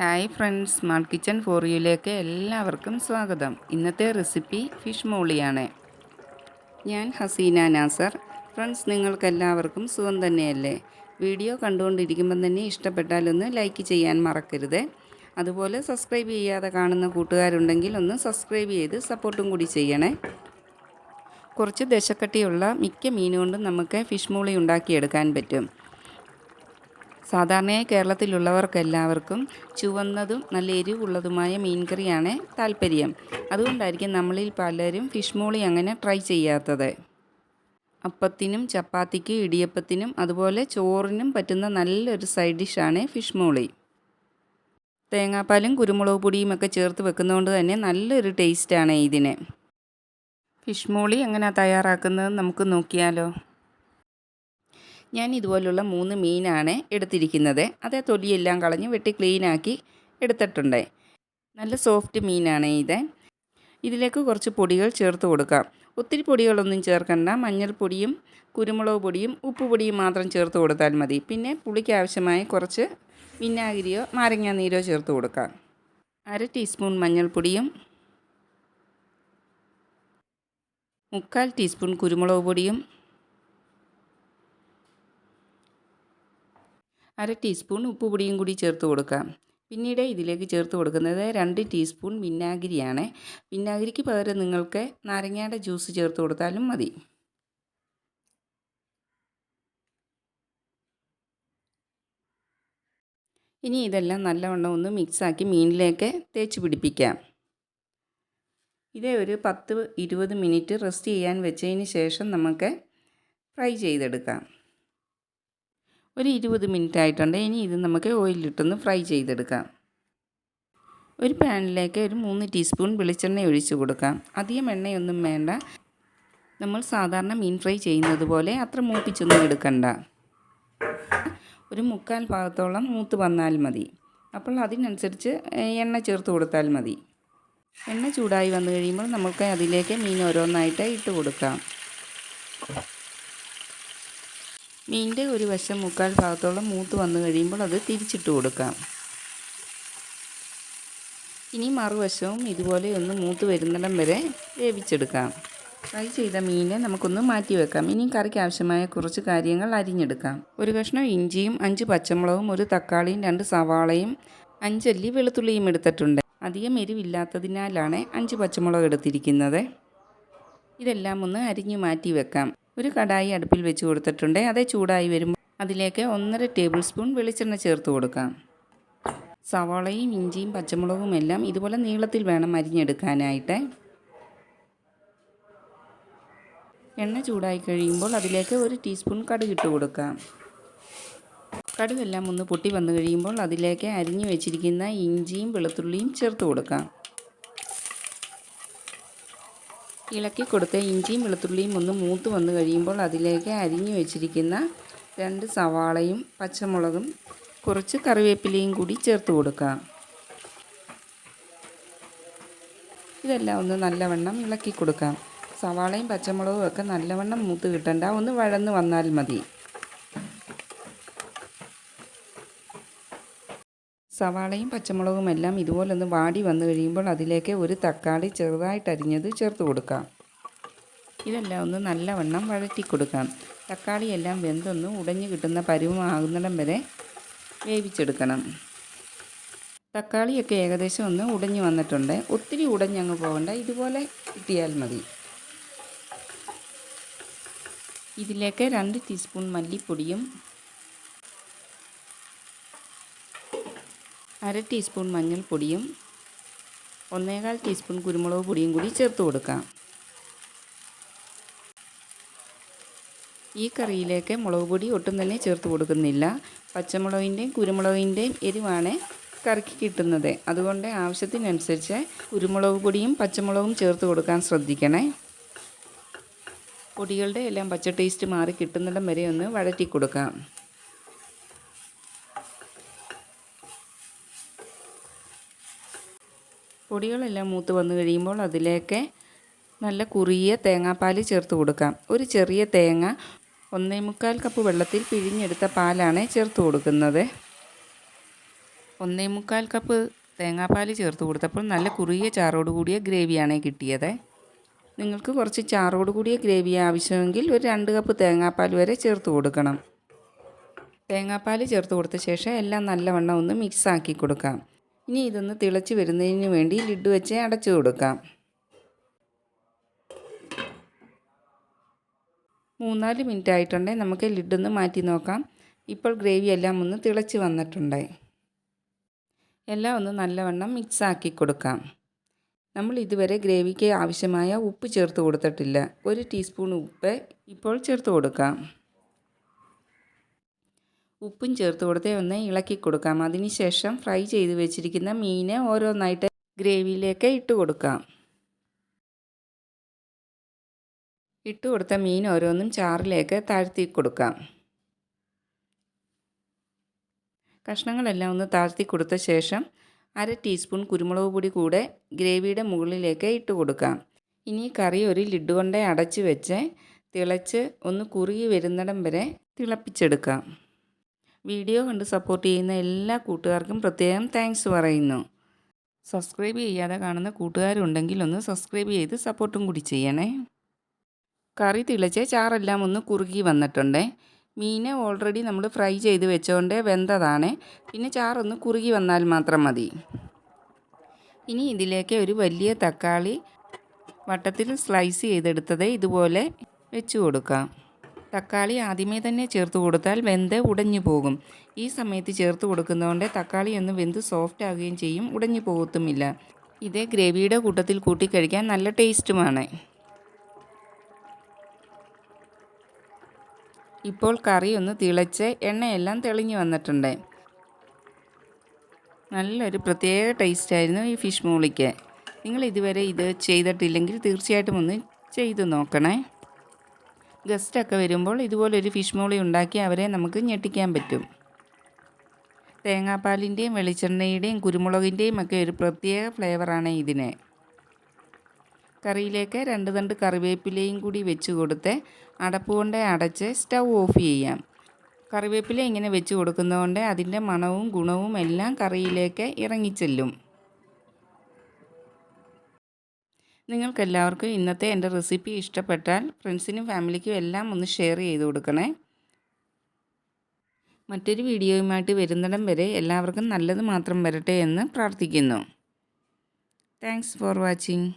Hi friends smart kitchen for യുയിലേക്ക് എല്ലാവർക്കും സ്വാഗതം. ഇന്നത്തെ റെസിപ്പി ഫിഷ് മോളിയാണ്. ഞാൻ ഹസീന നാസർ. ഫ്രണ്ട്സ് നിങ്ങൾക്കെല്ലാവർക്കും സുഖം തന്നെയല്ലേ? വീഡിയോ കണ്ടുകൊണ്ടിരിക്കുമ്പം തന്നെ ഇഷ്ടപ്പെട്ടാലൊന്ന് ലൈക്ക് ചെയ്യാൻ മറക്കരുത്. അതുപോലെ സബ്സ്ക്രൈബ് ചെയ്യാതെ കാണുന്ന കൂട്ടുകാരുണ്ടെങ്കിൽ ഒന്ന് സബ്സ്ക്രൈബ് ചെയ്ത് സപ്പോർട്ടും കൂടി ചെയ്യണേ. കുറച്ച് ദശക്കട്ടിയുള്ള മിക്ക മീനുകൊണ്ടും നമുക്ക് ഫിഷ് മോളി ഉണ്ടാക്കിയെടുക്കാൻ പറ്റും. സാധാരണയായി കേരളത്തിലുള്ളവർക്കെല്ലാവർക്കും ചുവന്നതും നല്ല എരിവുള്ളതുമായ മീൻകറിയാണ് താല്പര്യം അതുകൊണ്ടായിരിക്കും നമ്മളിൽ പലരും ഫിഷ് മോളി അങ്ങനെ ട്രൈ ചെയ്യാത്തത്. അപ്പത്തിനും ചപ്പാത്തിക്ക് ഇടിയപ്പത്തിനും അതുപോലെ ചോറിനും പറ്റുന്ന നല്ലൊരു സൈഡ് ഡിഷാണ് ഫിഷ് മോളി. തേങ്ങാപ്പാലും കുരുമുളക് പൊടിയും ഒക്കെ ചേർത്ത് വെക്കുന്നതുകൊണ്ട് തന്നെ നല്ലൊരു ടേസ്റ്റാണ് ഇതിന്. ഫിഷ് മോളി എങ്ങനെയാണ് തയ്യാറാക്കുന്നത് നമുക്ക് നോക്കിയാലോ. ഞാൻ ഇതുപോലുള്ള മൂന്ന് മീനാണ് എടുത്തിരിക്കുന്നത്. അതേ തൊലിയെല്ലാം കളഞ്ഞ് വെട്ടി ക്ലീനാക്കി എടുത്തിട്ടുണ്ട്. നല്ല സോഫ്റ്റ് മീനാണ് ഇത്. ഇതിലേക്ക് കുറച്ച് പൊടികൾ ചേർത്ത് കൊടുക്കാം. ഒത്തിരി പൊടികളൊന്നും ചേർക്കണ്ട. മഞ്ഞൾപ്പൊടിയും കുരുമുളക് പൊടിയും ഉപ്പ് പൊടിയും മാത്രം ചേർത്ത് കൊടുത്താൽ മതി. പിന്നെ പുളിക്ക് ആവശ്യമായ കുറച്ച് വിനാഗിരിയോ നാരങ്ങാ നീരോ ചേർത്ത് കൊടുക്കാം. അര ടീസ്പൂൺ മഞ്ഞൾപ്പൊടിയും മുക്കാൽ ടീസ്പൂൺ കുരുമുളക് പൊടിയും അര ടീസ്പൂൺ ഉപ്പുപൊടിയും കൂടി ചേർത്ത് കൊടുക്കാം. പിന്നീട് ഇതിലേക്ക് ചേർത്ത് കൊടുക്കുന്നത് രണ്ട് ടീസ്പൂൺ വിനാഗിരിയാണ്. വിനാഗിരിക്ക് പകരം നിങ്ങൾക്ക് നാരങ്ങയുടെ ജ്യൂസ് ചേർത്ത് കൊടുത്താലും മതി. ഇനി ഇതെല്ലാം നല്ലവണ്ണം ഒന്ന് മിക്സാക്കി മീനിലേക്ക് തേച്ച് പിടിപ്പിക്കാം. ഇതേ ഒരു പത്ത് ഇരുപത് മിനിറ്റ് റെസ്റ്റ് ചെയ്യാൻ വെച്ചതിന് ശേഷം നമുക്ക് ഫ്രൈ ചെയ്തെടുക്കാം. ഒരു ഇരുപത് മിനിറ്റ് ആയിട്ടുണ്ട് ഇനി ഇത് നമുക്ക് ഓയിലിട്ടൊന്ന് ഫ്രൈ ചെയ്തെടുക്കാം. ഒരു പാനിലേക്ക് ഒരു മൂന്ന് ടീസ്പൂൺ വെളിച്ചെണ്ണ ഒഴിച്ചു കൊടുക്കാം. അധികം എണ്ണയൊന്നും വേണ്ട. നമ്മൾ സാധാരണ മീൻ ഫ്രൈ ചെയ്യുന്നത് പോലെ അത്ര മൂപ്പിച്ചൊന്നും എടുക്കണ്ട. ഒരു മുക്കാൽ ഭാഗത്തോളം മൂത്ത് വന്നാൽ മതി. അപ്പോൾ അതിനനുസരിച്ച് എണ്ണ ചേർത്ത് കൊടുത്താൽ മതി. എണ്ണ ചൂടായി വന്നു കഴിയുമ്പോൾ നമുക്ക് അതിലേക്ക് മീൻ ഓരോന്നായിട്ട് ഇട്ട് കൊടുക്കാം. മീനിന്റെ ഒരു വശം മുക്കാൽ ഭാഗത്തോളം മൂത്ത് വന്നു കഴിയുമ്പോൾ അത് തിരിച്ചിട്ട് കൊടുക്കാം. ഇനി മറുവശവും ഇതുപോലെ ഒന്ന് മൂത്ത് വരുന്നിടം വരെ വേവിച്ചെടുക്കാം. ഫ്രൈ ചെയ്ത മീനെ നമുക്കൊന്ന് മാറ്റി വെക്കാം. ഇനി കറിക്ക് ആവശ്യമായ കുറച്ച് കാര്യങ്ങൾ അരിഞ്ഞെടുക്കാം. ഒരു കഷ്ണം ഇഞ്ചിയും അഞ്ച് പച്ചമുളകും ഒരു തക്കാളിയും രണ്ട് സവാളയും അഞ്ചല്ലി വെളുത്തുള്ളിയും എടുത്തിട്ടുണ്ട്. അധികം എരിവില്ലാത്തതിനാലാണ് അഞ്ച് പച്ചമുളക് എടുത്തിരിക്കുന്നത്. ഇതെല്ലാം ഒന്ന് അരിഞ്ഞു മാറ്റി വെക്കാം. ഒരു കടായി അടുപ്പിൽ വെച്ച് കൊടുത്തിട്ടുണ്ട്. അതേ ചൂടായി വരുമ്പോൾ അതിലേക്ക് ഒന്നര ടേബിൾ സ്പൂൺ വെളിച്ചെണ്ണ ചേർത്ത് കൊടുക്കാം. സവാളയും ഇഞ്ചിയും പച്ചമുളകും എല്ലാം ഇതുപോലെ നീളത്തിൽ വേണം അരിഞ്ഞെടുക്കാനായിട്ട്. എണ്ണ ചൂടായി കഴിയുമ്പോൾ അതിലേക്ക് ഒരു ടീസ്പൂൺ കടുക് ഇട്ട് കൊടുക്കാം. കടുകെല്ലാം ഒന്ന് പൊട്ടി വന്നു കഴിയുമ്പോൾ അതിലേക്ക് അരിഞ്ഞു വെച്ചിരിക്കുന്ന ഇഞ്ചിയും വെളുത്തുള്ളിയും ചേർത്ത് കൊടുക്കാം. ഇളക്കി കൊടുത്ത് ഇഞ്ചിയും വെളുത്തുള്ളിയും ഒന്ന് മൂത്ത് വന്നു കഴിയുമ്പോൾ അതിലേക്ക് അരിഞ്ഞു വെച്ചിരിക്കുന്ന രണ്ട് സവാളയും പച്ചമുളകും കുറച്ച് കറിവേപ്പിലയും കൂടി ചേർത്ത് കൊടുക്കുക ഇതെല്ലാം ഒന്ന് നല്ലവണ്ണം ഇളക്കി കൊടുക്കാം. സവാളയും പച്ചമുളകും ഒക്കെ നല്ലവണ്ണം മൂത്ത് കിട്ടണ്ട. ഒന്ന് വഴന്ന് വന്നാൽ മതി. സവാളയും പച്ചമുളകും എല്ലാം ഇതുപോലെ ഒന്ന് വാടി വന്നു കഴിയുമ്പോൾ അതിലേക്ക് ഒരു തക്കാളി ചെറുതായിട്ട് അരിഞ്ഞത് ചേർത്ത് കൊടുക്കാം. ഇതെല്ലാം ഒന്ന് നല്ലവണ്ണം വഴറ്റി കൊടുക്കാം. തക്കാളിയെല്ലാം വെന്തൊന്ന് ഉടഞ്ഞു കിട്ടുന്ന പരുവമാകുന്നിടം വരെ വേവിച്ചെടുക്കണം. തക്കാളിയൊക്കെ ഏകദേശം ഒന്ന് ഉടഞ്ഞു വന്നിട്ടുണ്ട്. ഒത്തിരി ഉടഞ്ഞങ്ങ് പോകണ്ട ഇതുപോലെ കിട്ടിയാൽ മതി. ഇതിലേക്ക് രണ്ട് ടീസ്പൂൺ മല്ലിപ്പൊടിയും അര ടീസ്പൂൺ മഞ്ഞൾപ്പൊടിയും ഒന്നേകാൽ ടീസ്പൂൺ കുരുമുളക് പൊടിയും കൂടി ചേർത്ത് കൊടുക്കാം. ഈ കറിയിലേക്ക് മുളക് പൊടി ഒട്ടും തന്നെ ചേർത്ത് കൊടുക്കുന്നില്ല. പച്ചമുളകിന്റെയും കുരുമുളകിന്റെയും എരിവാണ് കറിക്ക് കിട്ടുന്നത്. അതുകൊണ്ട് ആവശ്യത്തിനനുസരിച്ച് കുരുമുളക് പൊടിയും പച്ചമുളകും ചേർത്ത് കൊടുക്കാൻ ശ്രദ്ധിക്കണേ. പൊടികളുടെ എല്ലാം പച്ച ടേസ്റ്റ് മാറി കിട്ടുന്നിടം വരെ ഒന്ന് വഴറ്റി കൊടുക്കാം. പൊടികളെല്ലാം മൂത്ത് വന്നു കഴിയുമ്പോൾ അതിലേക്ക് നല്ല കുറിയ തേങ്ങാപ്പാൽ ചേർത്ത് കൊടുക്കാം. ഒരു ചെറിയ തേങ്ങ ഒന്നേ മുക്കാൽ കപ്പ് വെള്ളത്തിൽ പിഴിഞ്ഞെടുത്ത പാലാണ് ചേർത്ത് കൊടുക്കുന്നത്. ഒന്നേ മുക്കാൽ കപ്പ് തേങ്ങാപ്പാൽ ചേർത്ത് കൊടുത്തപ്പോൾ നല്ല കുറിയ ചാറോട് കൂടിയ ഗ്രേവിയാണ് കിട്ടിയത്. നിങ്ങൾക്ക് കുറച്ച് ചാറോട് കൂടിയ ഗ്രേവി ആവശ്യമെങ്കിൽ ഒരു രണ്ട് കപ്പ് തേങ്ങാപ്പാൽ വരെ ചേർത്ത് കൊടുക്കണം. തേങ്ങാപ്പാൽ ചേർത്ത് കൊടുത്ത ശേഷം എല്ലാം നല്ലവണ്ണം ഒന്ന് മിക്സ് ആക്കി കൊടുക്കാം. ഇനി ഇതൊന്ന് തിളച്ച് വരുന്നതിന് വേണ്ടി ലിഡ് വെച്ച് അടച്ചു കൊടുക്കാം. മൂന്നാൽ മിനിറ്റ് ആയിട്ടുണ്ടെങ്കിൽ നമുക്ക് ലിഡൊന്ന് മാറ്റി നോക്കാം. ഇപ്പോൾ ഗ്രേവി എല്ലാം ഒന്ന് തിളച്ച് വന്നിട്ടുണ്ട്. എല്ലാം ഒന്ന് നല്ലവണ്ണം മിക്സ് ആക്കി കൊടുക്കാം. നമ്മൾ ഇതുവരെ ഗ്രേവിക്ക് ആവശ്യമായ ഉപ്പ് ചേർത്ത് കൊടുത്തിട്ടില്ല. ഒരു ടീസ്പൂൺ ഉപ്പ് ഇപ്പോൾ ചേർത്ത് കൊടുക്കാം. ഉപ്പും ചേർത്ത് കൊടുത്ത് ഒന്ന് ഇളക്കി കൊടുക്കാം. അതിനുശേഷം ഫ്രൈ ചെയ്ത് വെച്ചിരിക്കുന്ന മീനെ ഓരോന്നായിട്ട് ഗ്രേവിയിലേക്ക് ഇട്ട് കൊടുക്കാം. ഇട്ട് കൊടുത്ത മീൻ ഓരോന്നും ചാറിലേക്ക് താഴ്ത്തി കൊടുക്കാം. കഷ്ണങ്ങളെല്ലാം ഒന്ന് താഴ്ത്തി കൊടുത്ത ശേഷം അര ടീസ്പൂൺ കുരുമുളക് പൊടി കൂടെ ഗ്രേവിയുടെ മുകളിലേക്ക് ഇട്ട് കൊടുക്കാം. ഇനി കറി ഒരു ലിഡ് കൊണ്ടേ അടച്ച് വെച്ച് തിളച്ച് ഒന്ന് കുറുകി വരുന്നിടം വരെ തിളപ്പിച്ചെടുക്കാം. വീഡിയോ കണ്ട് സപ്പോർട്ട് ചെയ്യുന്ന എല്ലാ കൂട്ടുകാർക്കും പ്രത്യേകം താങ്ക്സ് പറയുന്നു. സബ്സ്ക്രൈബ് ചെയ്യാതെ കാണുന്ന കൂട്ടുകാരുണ്ടെങ്കിൽ ഒന്ന് സബ്സ്ക്രൈബ് ചെയ്ത് സപ്പോർട്ടും കൂടി ചെയ്യണേ. കറി തിളച്ച് ചാറെല്ലാം ഒന്ന് കുറുകി വന്നിട്ടുണ്ട്. മീനെ ഓൾറെഡി നമ്മൾ ഫ്രൈ ചെയ്ത് വെച്ചുകൊണ്ട് വെന്തതാണ്. പിന്നെ ചാറൊന്ന് കുറുകി വന്നാൽ മാത്രം മതി. ഇനി ഇതിലേക്ക് ഒരു വലിയ തക്കാളി വട്ടത്തിൽ സ്ലൈസ് ചെയ്തെടുത്തത് ഇതുപോലെ വെച്ച് കൊടുക്കാം. തക്കാളി ആദ്യമേ തന്നെ ചേർത്ത് കൊടുത്താൽ വെന്ത് ഉടഞ്ഞു പോകും. ഈ സമയത്ത് ചേർത്ത് കൊടുക്കുന്നതുകൊണ്ട് തക്കാളി ഒന്ന് വെന്ത് സോഫ്റ്റ് ആകുകയും ചെയ്യും ഉടഞ്ഞു പോകത്തുമില്ല. ഇത് ഗ്രേവിയുടെ കൂട്ടത്തിൽ കൂട്ടി കഴിക്കാൻ നല്ല ടേസ്റ്റുമാണ്. ഇപ്പോൾ കറി ഒന്ന് തിളച്ച് എണ്ണയെല്ലാം തെളിഞ്ഞു വന്നിട്ടുണ്ട്. നല്ലൊരു പ്രത്യേക ടേസ്റ്റായിരുന്നു ഈ ഫിഷ് മൂളിക്ക്. നിങ്ങൾ ഇതുവരെ ഇത് ചെയ്തിട്ടില്ലെങ്കിൽ തീർച്ചയായിട്ടും ഒന്ന് ചെയ്തു നോക്കണേ. ഗസ്റ്റൊക്കെ വരുമ്പോൾ ഇതുപോലൊരു ഫിഷ് മോളി ഉണ്ടാക്കി അവരെ നമുക്ക് ഞെട്ടിക്കാൻ പറ്റും. തേങ്ങാപ്പാലിന്റെയും വെളിച്ചെണ്ണയുടെയും കുരുമുളകിന്റെയും ഒക്കെ ഒരു പ്രത്യേക ഫ്ലേവറാണ് ഇതിന്. കറിയിലേക്ക് രണ്ട് തണ്ട് കറിവേപ്പിലയും കൂടി വെച്ച് കൊടുത്ത് അടപ്പ് കൊണ്ട് അടച്ച് സ്റ്റൗ ഓഫ് ചെയ്യാം. കറിവേപ്പില ഇങ്ങനെ വെച്ച് കൊടുക്കുന്നതുകൊണ്ട് അതിന്റെ മണവും ഗുണവും എല്ലാം കറിയിലേക്ക് ഇറങ്ങിച്ചെല്ലും. നിങ്ങൾക്കെല്ലാവർക്കും ഇന്നത്തെ എന്റെ റെസിപ്പി ഇഷ്ടപ്പെട്ടാൽ ഫ്രണ്ട്സിനും ഫാമിലിക്കും എല്ലാം ഒന്ന് ഷെയർ ചെയ്ത് കൊടുക്കണേ. മറ്റൊരു വീഡിയോയുമായിട്ട് വരുന്നിടം വരെ എല്ലാവർക്കും നല്ലത് മാത്രം വരട്ടെ എന്ന് പ്രാർത്ഥിക്കുന്നു. Thanks for watching.